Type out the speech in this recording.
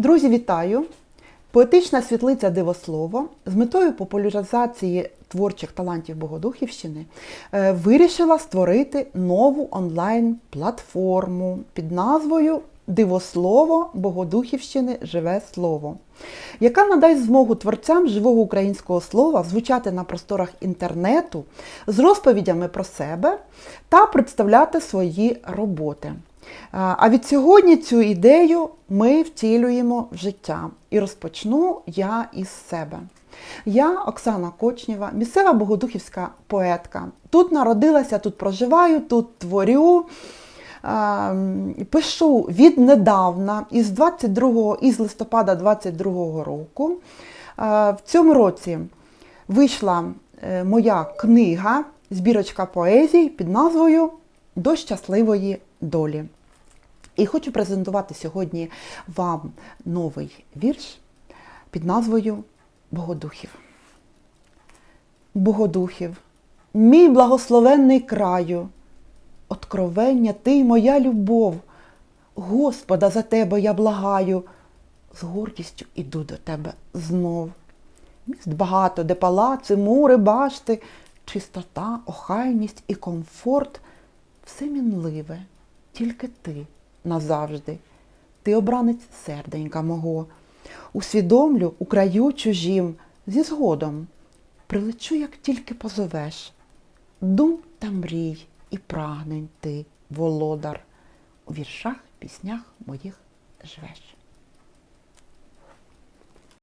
Друзі, вітаю! Поетична світлиця Дивослово з метою популяризації творчих талантів Богодухівщини е, вирішила створити нову онлайн-платформу під назвою Дивослово Богодухівщини Живе Слово, яка надасть змогу творцям живого українського слова звучати на просторах інтернету з розповідями про себе та представляти свої роботи. А від сьогодні цю ідею ми втілюємо в життя. І розпочну я із себе. Я Оксана Кочнєва, місцева богодухівська поетка. Тут народилася, тут проживаю, тут творю. Пишу віднедавна, із 22, із листопада 22 року. В цьому році вийшла е, моя книга, збірочка поезій під назвою До щасливої долі. І хочу презентувати сьогодні вам новий вірш під назвою Богодухів. Богодухів, мій благословенний краю, откровення ти моя любов. Господа за тебе я благаю, з гордістю іду до тебе знов. Міст багато, де палаци, мури, башти, чистота, охайність і комфорт все мінливе, тільки ти назавжди. Ти обранець серденька мого. Усвідомлю у краю чужім зі згодом. Прилечу, як тільки позовеш. Дум та мрій і прагнень ти, володар, у віршах, піснях моїх живеш.